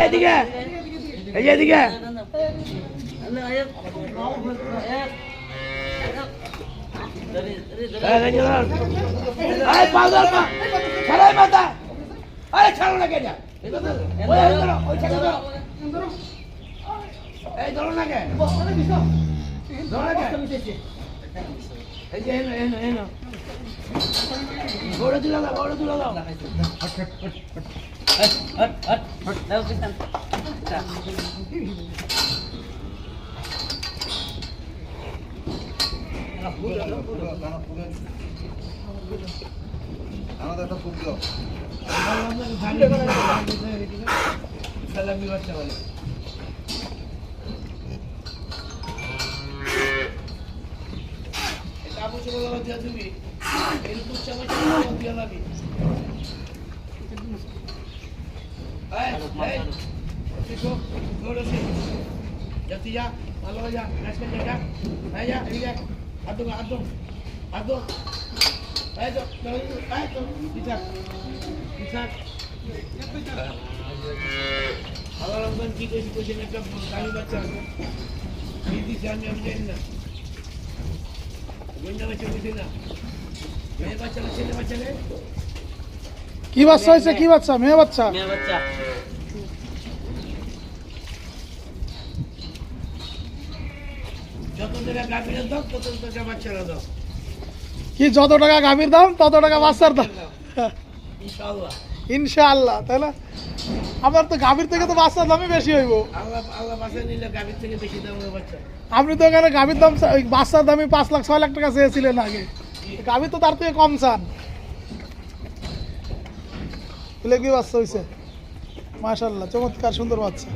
এদিকে এদিকে এদিকে এই, ধর। পা ধর। ছাড়ো এই যে এনো, এনো, এনো। গৌড়ে তুলে দাও, গৌড়ে তুলে দাও। আমাদের একটা ফুল দিও সালামি বাচ্চা বলে। এই কাপড় চোপড় লাগা দিয়া দিবি। এরকম চামচ দিয়া দিবি। শো। যা ভালো হয়ে যা, খেলতে যা। যা, এই যা। হাত ধো, হাত ধো, হাত ধো। এই তো, এই তো, পিছাক, পিছাক। আল্লাহ রহমান কি কইছি কইছেন একটা গাড়ি বাচ্চা দিছে আমি আমি জানি না বন্যা বাচ্চা কইছে না মেয়ে বাচ্চা ছেলে বাচ্চা নেই কি বাচ্চা হয়েছে? কি বাচ্চা? মেয়ে বাচ্চা? কি যত টাকা গাভীর দাম তত টাকা বাচ্চার দাম? ইনশাআল্লাহ। ইনশাআল্লাহ তাই না? আমার তো গাভীর থেকে তো বাচ্চার দামই বেশি হইব। আল্লাহ আল্লাহ বাচ্চা নিলে গাভীর থেকে বেশি দাম হবে বাচ্চা। আপনি তো এখানে গাভীর দাম বাচ্চার দামই পাঁচ লাখ ছয় লাখ টাকা চেয়েছিলেন আগে। গাভীর তো তার থেকে কম চান। বলে কি বাচ্চা হয়েছে মাশাল্লাহ চমৎকার সুন্দর বাচ্চা।